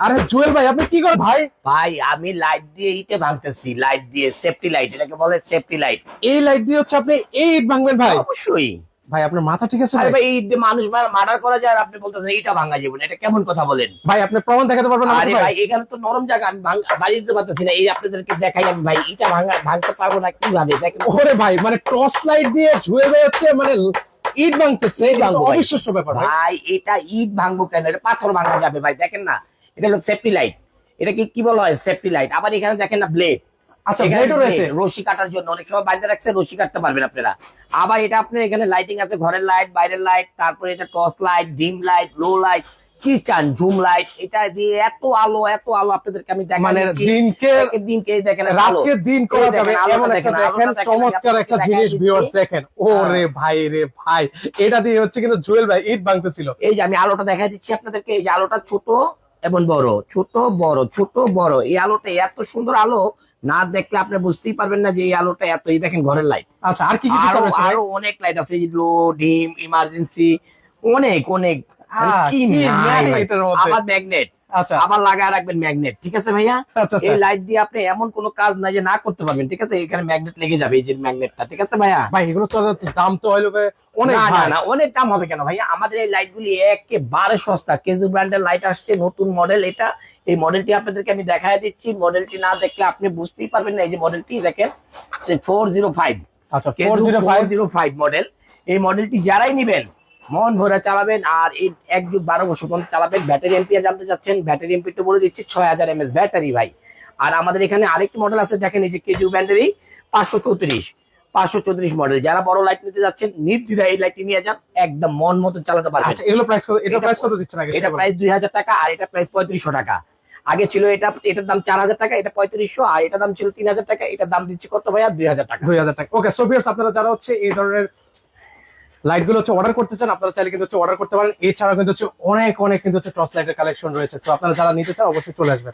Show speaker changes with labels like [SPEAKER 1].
[SPEAKER 1] আরে জুয়েল ভাই আপনি কি করেন? ভাই
[SPEAKER 2] ভাই আমি লাইট দিয়ে ইটে ভাঙতেছি লাইট দিয়ে সেফটি লাইট এটাকে বলে সেফটি লাইট
[SPEAKER 1] এই লাইট দিয়ে হচ্ছে আপনি এই ইট ভাঙবেন ভাই।
[SPEAKER 2] অবশ্যই।
[SPEAKER 1] ভাই আপনার মাথা ঠিক আছে ভাই?
[SPEAKER 2] দিয়ে মানুষ মার্ডার করা যায় আর আপনি বলতেছেন এইটা ভাঙা যাবে না এটা কেমন কথা বলেন?
[SPEAKER 1] ভাই আপনি প্রমাণ দেখাতে পারবেন
[SPEAKER 2] আরে ভাই। এখানে তো নরম জায়গা আমি ভাঙ- বাড়ি দিতে পারতেছি না এই আপনাদেরকে দেখাই আমি ভাই এটা ভাঙা ভাঙতে পারব না কীভাবে? দেখেন।
[SPEAKER 1] ওরে ভাই মানে টর্চ লাইট দিয়ে ভাই হচ্ছে মানে ইট ভাঙতেছে। অবিশ্বাস্য ব্যাপার ভাই।
[SPEAKER 2] ভাই এটা ইট ভাঙবো কেন? এটা পাথর ভাঙা যাবে ভাই দেখেন না। এটা হলো সেফটি লাইট এটা কি কি বলা হয়? সেফটি লাইট আবার এখানে দেখেন না ব্লেড
[SPEAKER 1] আচ্ছা ব্লেডও রয়েছে।
[SPEAKER 2] রশি কাটার জন্য। অনেক সময় বাইরে রাখছে রশি কাটতে পারবেন আপনারা। আবার এটা আপনার এখানে লাইটিং আছে ঘরের লাইট বাইরের লাইট তারপরে এটা torch light dim light low light কি চান? জুম লাইট এটা দিয়ে এত আলো এত আলো আপনাদেরকে আমি দেখা
[SPEAKER 1] মানে দিনকে
[SPEAKER 2] দিনকে দেখেন
[SPEAKER 1] রাতকে দিন করা যাবে এমন একটা
[SPEAKER 2] দেখেন,
[SPEAKER 1] চমৎকার একটা জিনিস
[SPEAKER 2] দেখাই
[SPEAKER 1] ভিউয়ার্স দেখেন। ও রে ভাই রে ভাই এটা দিয়ে হচ্ছে কিন্তু জুয়েল ভাই ইট ভাঙতেছিল।
[SPEAKER 2] এই যে আমি আলোটা দেখা দিচ্ছি আপনাদেরকে এই যে আলোটা ছোট এবং বড় ছোট বড় ছোট বড়। এই আলোটা এত সুন্দর আলো না দেখলে আপনি বুঝতেই পারবেন না যে এই আলোটা এত এই দেখেন ঘরের লাইট
[SPEAKER 1] আচ্ছা আর কি কি
[SPEAKER 2] আরও অনেক লাইট আছে লো ডিম ইমার্জেন্সি অনেক অনেক? আবার ম্যাগনেট
[SPEAKER 1] আচ্ছা।
[SPEAKER 2] আবার লাগায় রাখবেন ম্যাগনেট ঠিক আছে ভাইয়া?
[SPEAKER 1] আচ্ছা আচ্ছা।
[SPEAKER 2] এই লাইট দিয়ে আপনি এমন কোনো কাজ নাই যে না করতে পারবেন ঠিক আছে? এখানে ম্যাগনেট লেগে যাবে এই যে ম্যাগনেটটা ঠিক আছে ভাইয়া?
[SPEAKER 1] ভাই এগুলো তো দাম তো ভাই অনেক
[SPEAKER 2] না, দাম হবে কেন ভাইয়া? আমাদের এই লাইট গুলি একেবারে সস্তা। কেজু ব্র্যান্ডের লাইট আসছে নতুন মডেল এটা। এই মডেলটি আপনাদেরকে আমি দেখায় দিচ্ছি। মডেলটি না দেখলে আপনি বুঝতেই পারবেন না এই যে মডেলটি দেখেন ফোর জিরো ফাইভ
[SPEAKER 1] আচ্ছা four zero five
[SPEAKER 2] zero five model এই মডেলটি যারাই নিবেন মন ভরে চালাবেন আর এই এক যুগ বারো বছর পর্যন্ত চালাবেন। ব্যাটারি এমপিআর জানতে চাচ্ছেন ব্যাটারি এমপিটা বলে দিচ্ছি ছয় হাজার এমএস ব্যাটারি ভাই। আর আমাদের এখানে আরেকটি মডেল আছে দেখেন এই যে কেজু ব্যাটারি পাঁচশো চৌত্রিশ পাঁচশো চৌত্রিশ মডেল যারা বড় লাইট নিতে যাচ্ছেন নির্দ্বিধায় এই লাইটটি নিয়ে যান একদম মন মতো চালাতে পারবেন।
[SPEAKER 1] আচ্ছা এগুলো প্রাইস কত এটা প্রাইস কত দিচ্ছেন
[SPEAKER 2] এটা প্রাইস দুই হাজার টাকা আর এটা প্রাইস পঁয়ত্রিশশো টাকা। আগে ছিল এটা এটার দাম চার হাজার টাকা এটা পঁয়ত্রিশশো আর এটার দাম ছিল তিন হাজার টাকা এটার দাম দিচ্ছি কত ভাইয়া? দুই হাজার টাকা।
[SPEAKER 1] দুই হাজার টাকা। ওকে সো ভিউয়ার্স আপনারা যারা হচ্ছে এই ধরনের লাইটগুলো হচ্ছে অর্ডার করতে চান, আপনারা চাইলে কিন্তু হচ্ছে অর্ডার করতে পারেন। এছাড়াও কিন্তু হচ্ছে অনেক অনেক কিন্তু হচ্ছে টর্চ লাইটের কালেকশন রয়েছে। তো আপনারা যারা নিতে চান, অবশ্যই চলে আসবেন।